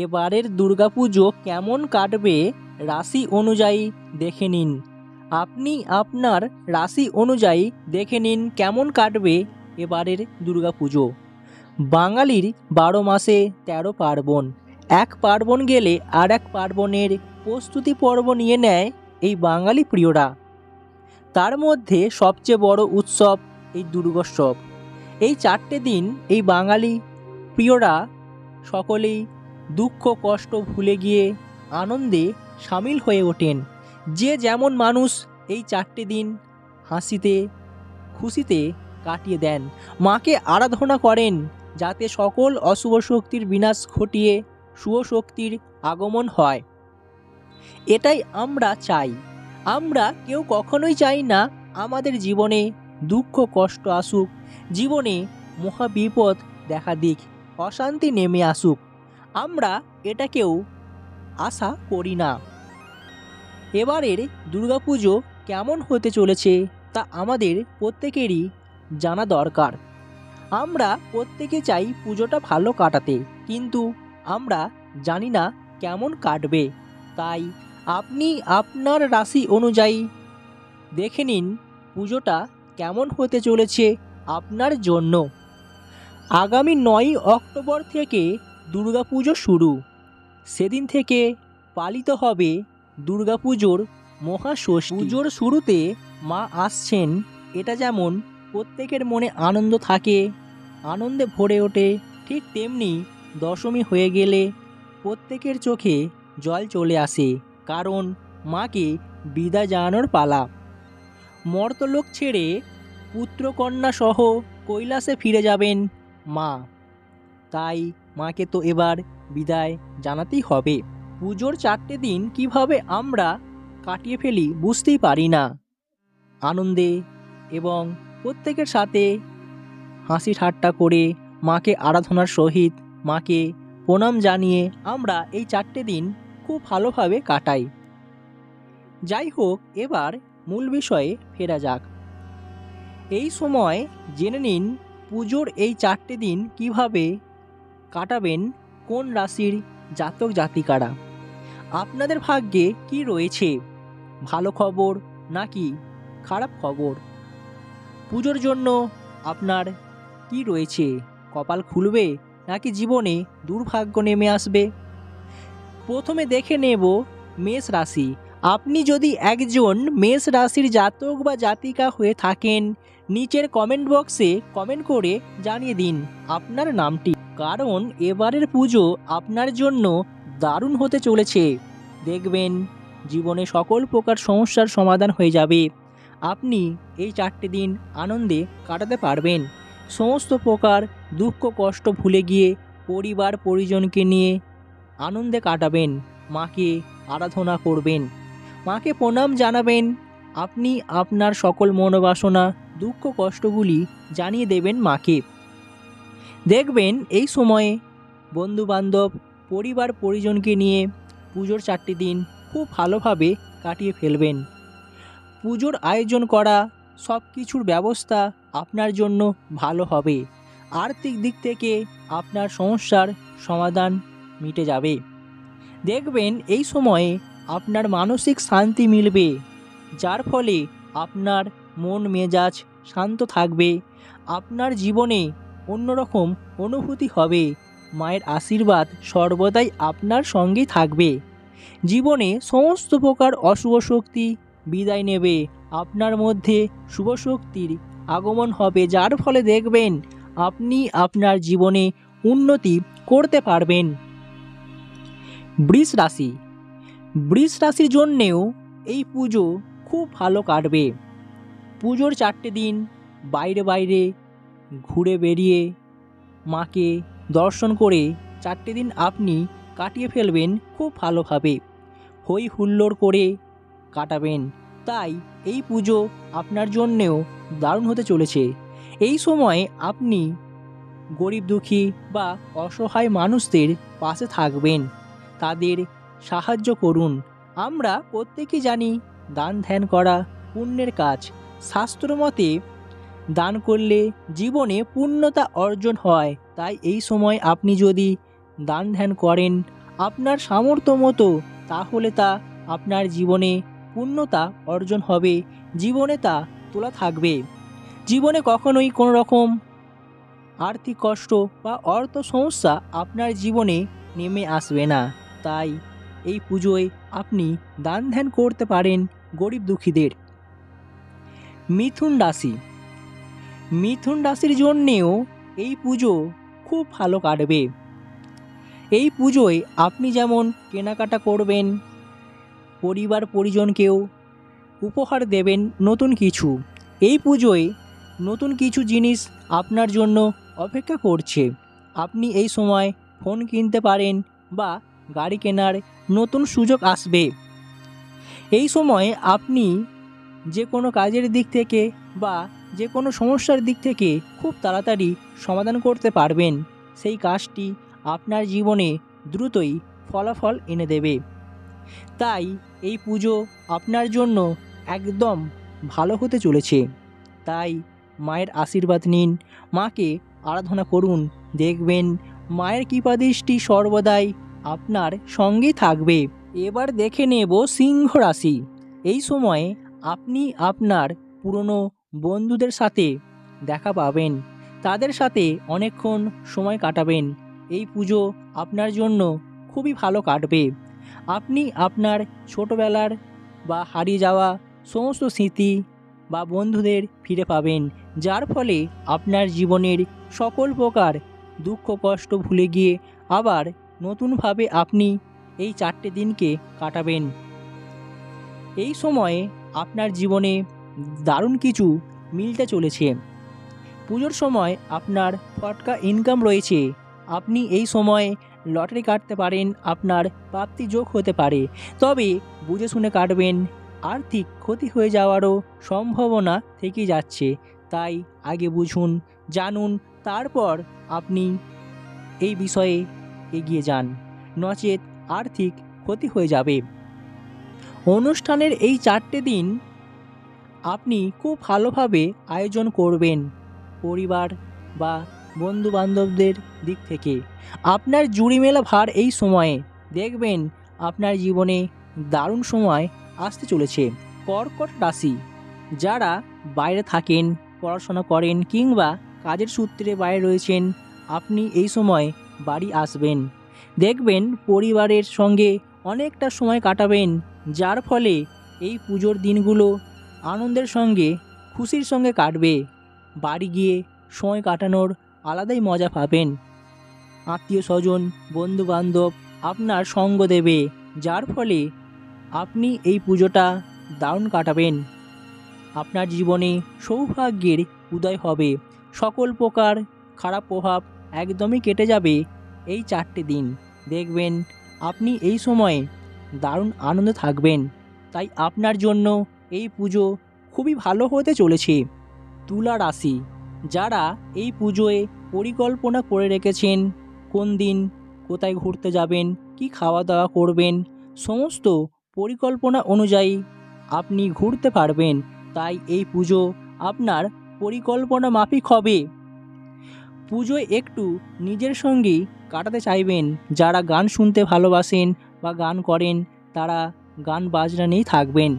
এবারের দুর্গাপুজো কেমন কাটবে রাশি অনুযায়ী দেখে নিন। আপনি আপনার রাশি অনুযায়ী দেখে নিন কেমন কাটবে এবারের দুর্গাপুজো। বাঙালির বারো মাসে তেরো পার্বণ। এক পার্বণ গেলে আর এক পার্বণের প্রস্তুতি পর্ব নিয়ে নেয় এই বাঙালি প্রিয়রা। তার মধ্যে সবচেয়ে বড় উৎসব এই দুর্গোৎসব। এই চারটে দিন এই বাঙালি প্রিয়রা সকলেই দুঃখ, কষ্ট ভুলে গিয়ে আনন্দে সামিল হয়ে ওঠেন। যে যেমন মানুষ এই চারটে দিন হাসিতে, খুশিতে কাটিয়ে দেন। মাকে আরাধনা করেন যাতে সকল অশুভ শক্তির বিনাশ ঘটিয়ে শুভ শক্তির আগমন হয়। এটাই আমরা চাই। আমরা কেউ কখনোই চাই না আমাদের জীবনে দুঃখ, কষ্ট আসুক। জীবনে মহাবিপদ দেখা দিক। অশান্তি নেমে আসুক। আমরা এটাকেও আশা করি না। এবারের দুর্গাপুজো কেমন হতে চলেছে তা আমাদের প্রত্যেকেরই জানা দরকার। আমরা প্রত্যেকে চাই পুজোটা ভালো কাটাতে, কিন্তু আমরা জানি না কেমন কাটবে। তাই আপনি আপনার রাশি অনুযায়ী দেখে নিন পুজোটা কেমন হতে চলেছে আপনার জন্য। আগামী নয়ই অক্টোবর থেকে দুর্গাপুজো শুরু। সেদিন থেকে পালিত হবে দুর্গাপুজোর মহাষষ্ঠী। পুজোর শুরুতে মা আসছেন, এটা যেমন প্রত্যেকের মনে আনন্দ থাকে, আনন্দে ভরে ওঠে, ঠিক তেমনি দশমী হয়ে গেলে প্রত্যেকের চোখে জল চলে আসে, কারণ মাকে বিদায় জানানোর পালা। মর্তলোক ছেড়ে পুত্রকন্যা সহ কৈলাসে ফিরে যাবেন মা। তাই মাকে তো এবার বিদায় জানাতেই হবে। পুজোর চারটে দিন কীভাবে আমরা কাটিয়ে ফেলি বুঝতেই পারি না। আনন্দে এবং প্রত্যেকের সাথে হাসি ঠাট্টা করে মাকে আরাধনার সহিত মাকে প্রণাম জানিয়ে আমরা এই চারটে দিন খুব ভালোভাবে কাটাই। যাই হোক, এবার মূল বিষয়ে ফেরা যাক। এই সময় জেনে নিন পুজোর এই চারটে দিন কীভাবে কাটাবেন কোন রাশির জাতক জাতিকারা? আপনাদের ভাগ্যে কি রয়েছে? ভালো খবর নাকি খারাপ খবর? পুজোর জন্য আপনার কি রয়েছে? কপাল খুলবে নাকি জীবনে দুর্ভাগ্য নেমে আসবে? প্রথমে দেখে নেব মেষ রাশি। আপনি যদি একজন মেষ রাশির জাতক বা জাতিকা হয়ে থাকেন, নিচের কমেন্ট বক্সে কমেন্ট করে জানিয়ে দিন আপনার নামটি। কারণ এবারের পুজো আপনার জন্য দারুণ হতে চলেছে। দেখবেন, জীবনে সকল প্রকার সমস্যার সমাধান হয়ে যাবে। আপনি এই চারটে দিন আনন্দে কাটাতে পারবেন। সমস্ত প্রকার দুঃখ, কষ্ট ভুলে গিয়ে পরিবার, পরিজনকে নিয়ে আনন্দে কাটাবেন। মাকে আরাধনা করবেন। মাকে প্রণাম জানাবেন। আপনি আপনার সকল মনোবাসনা, দুঃখ, কষ্টগুলি জানিয়ে দেবেন মাকে। দেখবেন এই সময়ে বন্ধুবান্ধব, পরিবার পরিজনকে নিয়ে পুজোর চারটি দিন খুব ভালোভাবে কাটিয়ে ফেলবেন। পুজোর আয়োজন করা সব কিছুর ব্যবস্থা আপনার জন্য ভালো হবে। আর্থিক দিক থেকে আপনার সমস্যার সমাধান মিটে যাবে। দেখবেন এই সময়ে আপনার মানসিক শান্তি মিলবে, যার ফলে আপনার মন মেজাজ শান্ত থাকবে, আপনার জীবনে অন্যরকম অনুভূতি হবে। মায়ের আশীর্বাদ সর্বদাই আপনার সঙ্গে থাকবে। জীবনে সমস্ত প্রকার অশুভ শক্তি বিদায় নেবে। আপনার মধ্যে শুভ শক্তির আগমন হবে, যার ফলে দেখবেন আপনি আপনার জীবনে উন্নতি করতে পারবেন। বৃষ রাশি। বৃষ রাশির জন্যেও এই পুজো খুব ভালো কাটবে। পুজোর চারটে দিন বাইরে বাইরে ঘুরে বেরিয়ে মাকে দর্শন করে চারটে দিন আপনি কাটিয়ে ফেলবেন খুব ভালোভাবে। হই হুল্লোড় করে কাটাবেন। তাই এই পুজো আপনার জন্যেও দারুণ হতে চলেছে। এই সময় আপনি গরিব দুঃখী বা অসহায় মানুষদের পাশে থাকবেন। তাদের সাহায্য করুন। আমরা প্রত্যেকেই জানি দান ধ্যান করা পুণ্যের কাজ। শাস্ত্রমতে দান করলে জীবনে পূর্ণতা অর্জন হয়। তাই এই সময় আপনি যদি দান ধ্যান করেন আপনার সামর্থ্য মতো, তাহলে তা আপনার জীবনে পূর্ণতা অর্জন হবে, জীবনে তা তোলা থাকবে। জীবনে কখনোই কোনো রকম আর্থিক কষ্ট বা অর্থ সমস্যা আপনার জীবনে নেমে আসবে না। তাই এই পুজোয় আপনি দান ধ্যান করতে পারেন গরিব দুঃখীদের। মিথুন রাশি মিথুন রাশির জন্যেও এই পুজো খুব ভালো কাটবে। এই পুজোয় আপনি যেমন কেনাকাটা করবেন, পরিবার পরিজনকেও উপহার দেবেন নতুন কিছু। এই পুজোয় নতুন কিছু জিনিস আপনার জন্য অপেক্ষা করছে। আপনি এই সময় ফোন কিনতে পারেন বা গাড়ি কেনার নতুন সুযোগ আসবে। এই সময় আপনি যে কোনো কাজের দিক থেকে বা যে কোনো সমস্যার দিক থেকে খুব তাড়াতাড়ি সমাধান করতে পারবেন। সেই কাজটি আপনার জীবনে দ্রুতই ফলাফল এনে দেবে। তাই এই পুজো আপনার জন্য একদম ভালো হতে চলেছে। তাই মায়ের আশীর্বাদ নিন, মাকে আরাধনা করুন, দেখবেন মায়ের কৃপাদৃষ্টি সর্বদাই আপনার সঙ্গে থাকবে। এবার দেখে নেব সিংহ রাশি। এই সময়ে আপনি আপনার পুরনো বন্ধুদের সাথে দেখা পাবেন। তাদের সাথে অনেকক্ষণ সময় কাটাবেন। এই পুজো আপনার জন্য খুবই ভালো কাটবে। আপনি আপনার ছোটোবেলার বা হারিয়ে যাওয়া সমস্ত স্মৃতি বা বন্ধুদের ফিরে পাবেন, যার ফলে আপনার জীবনের সকল প্রকার দুঃখ, কষ্ট ভুলে গিয়ে আবার নতুনভাবে আপনি এই চারটে দিনকে কাটাবেন। এই সময়ে আপনার জীবনে দারুণ কিছু মিলতে চলেছে। পুজোর সময় আপনার ফটকা ইনকাম রয়েছে। আপনি এই সময়ে লটারি কাটতে পারেন, আপনার প্রাপ্তি যোগ হতে পারে। তবে বুঝে শুনে কাটবেন, আর্থিক ক্ষতি হয়ে যাওয়ারও সম্ভাবনা থেকে যাচ্ছে। তাই আগে বুঝুন, জানুন, তারপর আপনি এই বিষয়ে এগিয়ে যান। নচেত আর্থিক ক্ষতি হয়ে যাবে। অনুষ্ঠানের এই চারটে দিন আপনি খুব ভালোভাবে আয়োজন করবেন পরিবার বা বন্ধু বান্ধবদের দিক থেকে। আপনার জুড়ি মেলা ভার এই সময়ে। দেখবেন আপনার জীবনে দারুণ সময় আসতে চলেছে। কর্কট রাশি, যারা বাইরে থাকেন, পড়াশোনা করেন কিংবা কাজের সূত্রে বাইরে রয়েছেন, আপনি এই সময় বাড়ি আসবেন। দেখবেন পরিবারের সঙ্গে অনেকটা সময় কাটাবেন। যার ফলে এই পুজোর দিনগুলো আনন্দের সঙ্গে, খুশির সঙ্গে কাটবে। বাড়ি গিয়ে সময় কাটানোর আলাদাই মজা পাবেন। আত্মীয় স্বজন বন্ধু বান্ধব আপনার সঙ্গ দেবে, যার ফলে আপনি এই পুজোটা দারুণ কাটাবেন। আপনার জীবনে সৌভাগ্যের উদয় হবে। সকল প্রকার খারাপ প্রভাব একদমই কেটে যাবে এই চারটে দিন। দেখবেন, আপনি এই সময়ে দারুণ আনন্দে থাকবেন। তাই আপনার জন্য এই পুজো খুবই ভালো হতে চলেছে। তুলা রাশি, যারা এই পুজোয় পরিকল্পনা করে রেখেছেন, কোন দিন কোথায় ঘুরতে যাবেন, কি খাওয়া দাওয়া করবেন, সমস্ত পরিকল্পনা অনুযায়ী আপনি ঘুরতে পারবেন। তাই এই পুজো আপনার পরিকল্পনা মাফিক হবে। পুজোয় একটু নিজের সঙ্গেই কাটাতে চাইবেন, যারা গান শুনতে ভালোবাসেন বা গান করেন, তারা গান বাজনা নিয়েই থাকবেন।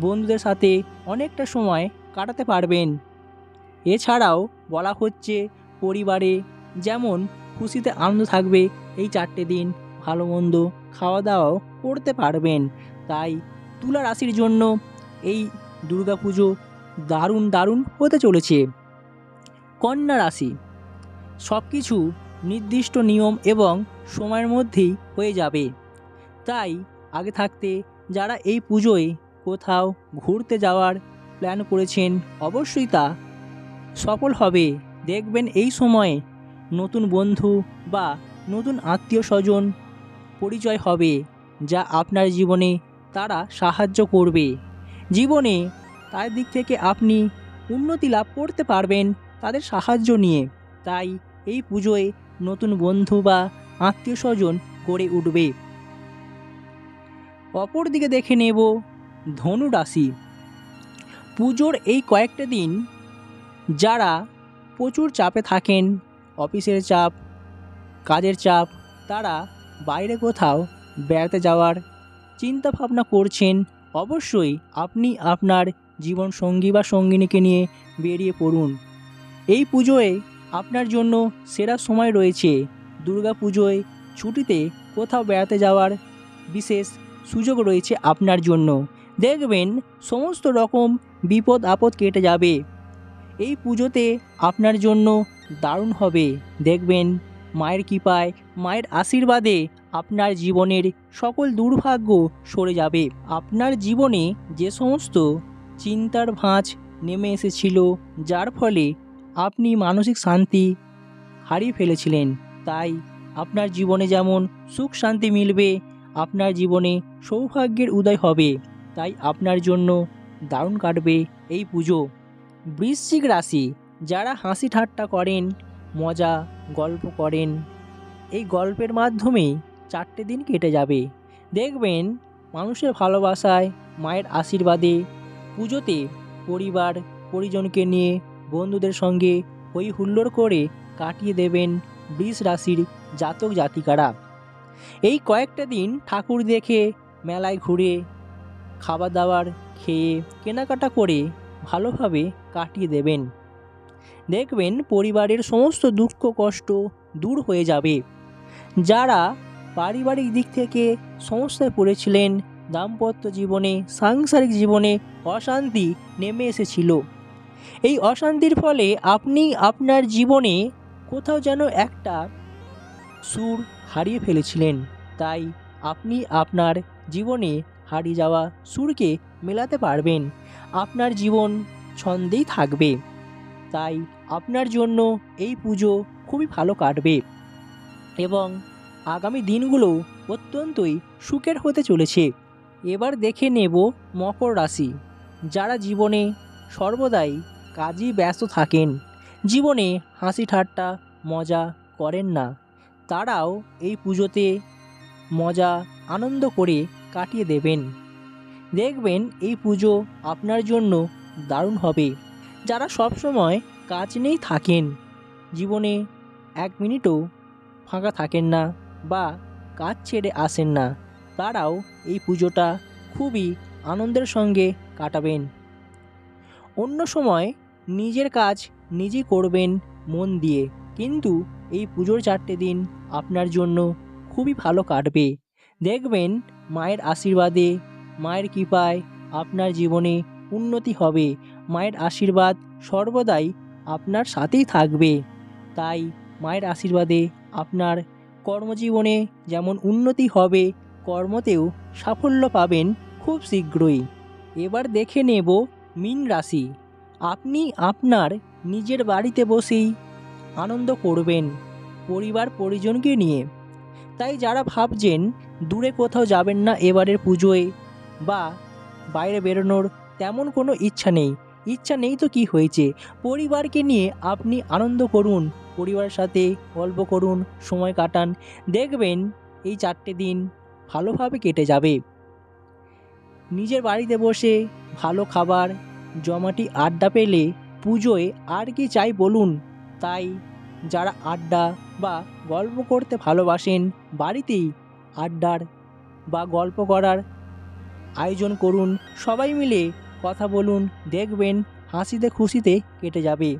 বন্ধুদের সাথে অনেকটা সময় কাটাতে পারবেন। এছাড়াও বলা হচ্ছে, পরিবারে যেমন খুশিতে আনন্দ থাকবে, এই চারটে দিন ভালো মন্দ খাওয়া দাওয়াও করতে পারবেন। তাই তুলা রাশির জন্য এই দুর্গাপুজো দারুণ দারুণ হতে চলেছে। কন্যা রাশি সব কিছু নির্দিষ্ট নিয়ম এবং সময়ের মধ্যেই হয়ে যাবে। তাই আগে থাকতে যারা এই পুজোয় কোথাও ঘুরতে যাওয়ার প্ল্যান করেছেন অবশ্যই তা সফল হবে। দেখবেন এই সময়ে নতুন বন্ধু বা নতুন আত্মীয় স্বজন পরিচয় হবে, যা আপনার জীবনে তারা সাহায্য করবে। জীবনে তার দিক থেকে আপনি উন্নতি লাভ করতে পারবেন তাদের সাহায্য নিয়ে। তাই এই পুজোয় নতুন বন্ধু বা আত্মীয় স্বজন গড়ে উঠবে। অপরদিকে দেখে নেব ধনু রাশি পুজোর এই কয়েকটা দিন যারা প্রচুর চাপে থাকেন, অফিসের চাপ, কাজের চাপ, তারা বাইরে কোথাও বেড়াতে যাওয়ার চিন্তা ভাবনা করছেন, অবশ্যই আপনি আপনার জীবন সঙ্গী বা সঙ্গিনীকে নিয়ে বেরিয়ে পড়ুন। এই পুজোয় আপনার জন্য সেরা সময় রয়েছে দুর্গা পুজোয় ছুটিতে কোথাও বেড়াতে যাওয়ার বিশেষ সুযোগ রয়েছে আপনার জন্য। দেখবেন সমস্ত রকম বিপদ আপদ কেটে যাবে। এই পুজোতে আপনার জন্য দারুণ হবে। দেখবেন মায়ের কৃপায়, মায়ের আশীর্বাদে আপনার জীবনের সকল দুর্ভাগ্য সরে যাবে। আপনার জীবনে যে সমস্ত চিন্তার ভাঁজ নেমে এসেছিল, যার ফলে আপনি মানসিক শান্তি হারিয়ে ফেলেছিলেন। তাই আপনার জীবনে যেমন সুখ শান্তি মিলবে আপনার জীবনে সৌভাগ্যের উদয় হবে। তাই আপনার জন্য দারুণ কাটবে এই পুজো। বৃশ্চিক রাশি, যারা হাসি ঠাট্টা করেন, মজা, গল্প করেন, এই গল্পের মাধ্যমেই চারটে দিন কেটে যাবে। দেখবেন মানুষের ভালোবাসায়, মায়ের আশীর্বাদে পুজোতে পরিবার, পরিজনকে নিয়ে বন্ধুদের সঙ্গে হই হুল্লোড় করে কাটিয়ে দেবেন বৃষ রাশির জাতক জাতিকারা এই কয়েকটা দিন ঠাকুর দেখে, মেলায় ঘুরে খাবার দাবার খেয়ে, কেনাকাটা করে ভালোভাবে কাটিয়ে দেবেন। দেখবেন পরিবারের সমস্ত দুঃখ, কষ্ট দূর হয়ে যাবে। যারা পারিবারিক দিক থেকে সমস্যায় পড়েছিলেন, দাম্পত্য জীবনে, সাংসারিক জীবনে অশান্তি নেমে এসেছিল। এই অশান্তির ফলে আপনি আপনার জীবনে কোথাও যেন একটা সুর হারিয়ে ফেলেছিলেন। তাই আপনি আপনার জীবনে হারিয়ে যাওয়া সুরকে মেলাতে পারবেন। আপনার জীবন ছন্দেই থাকবে। তাই আপনার জন্য এই পুজো খুবই ভালো কাটবে। এবং আগামী দিনগুলো অত্যন্তই সুখের হতে চলেছে। এবার দেখে নেব মকর রাশি। যারা জীবনে সর্বদাই কাজই ব্যস্ত থাকেন, জীবনে হাসি ঠাট্টা মজা করেন না। তারাও এই পুজোতে মজা, আনন্দ করে কাটিয়ে দেবেন। দেখবেন এই পুজো আপনার জন্য দারুণ হবে। যারা সবসময় কাজ নেই থাকেন, জীবনে এক মিনিটও ফাঁকা থাকেন না বা কাজ ছেড়ে আসেন না, তারাও এই পুজোটা খুবই আনন্দের সঙ্গে কাটাবেন। অন্য সময় নিজের কাজ নিজেই করবেন মন দিয়ে, কিন্তু এই পুজোর চারটে দিন আপনার জন্য খুবই ভালো কাটবে। দেখবেন মায়ের আশীর্বাদে, মায়ের কৃপায় আপনার জীবনে উন্নতি হবে। মায়ের আশীর্বাদ সর্বদাই আপনার সাথেই থাকবে। তাই মায়ের আশীর্বাদে আপনার কর্মজীবনে যেমন উন্নতি হবে, কর্মতেও সাফল্য পাবেন খুব শীঘ্রই। এবার দেখে নেব মিন রাশি। আপনি আপনার নিজের বাড়িতে বসেই আনন্দ করবেন, পরিবার পরিজনকে নিয়ে। তাই যারা ভাবছেন দূরে কোথাও যাবেন না এবারের পুজোয় বা বাইরে বেরোনোর তেমন কোনো ইচ্ছা নেই। ইচ্ছা নেই তো কি হয়েছে? পরিবারকে নিয়ে আপনি আনন্দ করুন, পরিবারের সাথে গল্প করুন, সময় কাটান। দেখবেন এই চারটে দিন ভালোভাবে কেটে যাবে। নিজের বাড়িতে বসে ভালো খাবার, জমাটি, আড্ডা পেলে পুজোয় আর কি চাই বলুন? তাই যারা আড্ডা বা গল্প করতে ভালোবাসেন, বাড়িতেই আড্ডার বা গল্প করার আয়োজন করুন। সবাই মিলে কথা বলুন, দেখবেন, হাসিতে খুশিতে কেটে যাবে।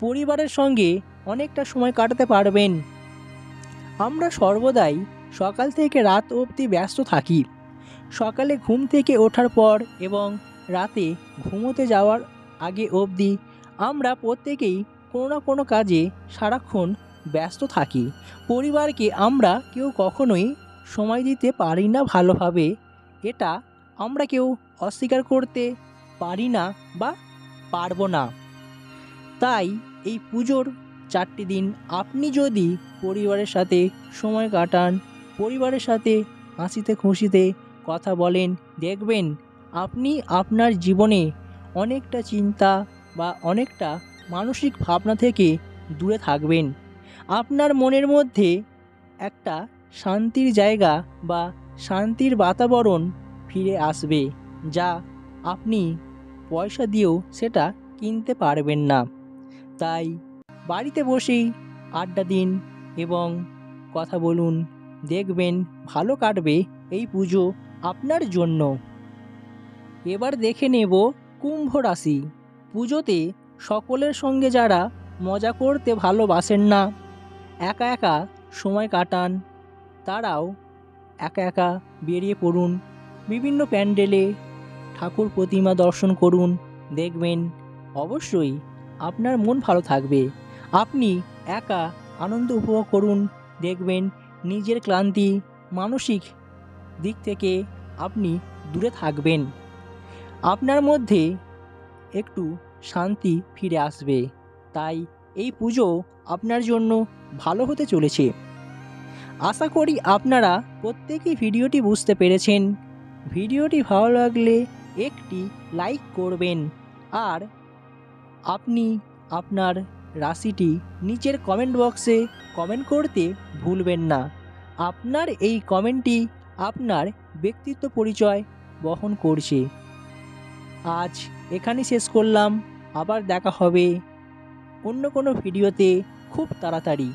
পরিবারের সঙ্গে অনেকটা সময় কাটাতে পারবেন। আমরা সর্বদাই সকাল থেকে রাত অবধি ব্যস্ত থাকি। সকালে ঘুম থেকে ওঠার পর এবং রাতে ঘুমোতে যাওয়ার আগে অবধি আমরা প্রত্যেকেই কোনো না কোনো কাজে সারাক্ষণ ব্যস্ত থাকি। পরিবারকে আমরা কেউ কখনোই সময় দিতে পারি না ভালোভাবে। এটা আমরা কেউ অস্বীকার করতে পারি না বা পারব না। তাই এই পুজোর চারটি দিন আপনি যদি পরিবারের সাথে সময় কাটান, পরিবারের সাথে হাসিতে খুশিতে কথা বলেন, দেখবেন আপনি আপনার জীবনে অনেকটা চিন্তা বা অনেকটা মানসিক ভাবনা থেকে দূরে থাকবেন। আপনার মনের মধ্যে একটা শান্তির জায়গা বা শান্তির বাতাবরণ ফিরে আসবে, যা আপনি পয়সা দিয়েও সেটা কিনতে পারবেন না। তাই বাড়িতে বসেই আড্ডা দিন এবং কথা বলুন। দেখবেন ভালো কাটবে এই পুজো আপনার জন্য। এবার দেখে নেব কুম্ভ রাশি। পুজোতে সকলের সঙ্গে যারা মজা করতে ভালোবাসেন না, একা একা সময় কাটান। তারাও একা একা বেরিয়ে পড়ুন, বিভিন্ন প্যান্ডেলে ঠাকুর প্রতিমা দর্শন করুন, দেখবেন অবশ্যই আপনার মন ভালো থাকবে। আপনি একা আনন্দ উপভোগ করুন, দেখবেন নিজের ক্লান্তি মানসিক দিক থেকে আপনি দূরে থাকবেন। আপনার মধ্যে একটু শান্তি ফিরে আসবে। তাই এই পুজো আপনার জন্য ভালো হতে চলেছে। আশা করি আপনারা প্রত্যেকেই ভিডিওটি বুঝতে পেরেছেন। ভিডিওটি ভালো লাগলে একটি লাইক করবেন। আর আপনি আপনার রাশিটি নিচের কমেন্ট বক্সে কমেন্ট করতে ভুলবেন না। আপনার এই কমেন্টটি আপনার ব্যক্তিত্ব পরিচয় বহন করছে। আজ এখানে শেষ করলাম। আবার দেখা হবে অন্য কোনো ভিডিওতে খুব তাড়াতাড়ি।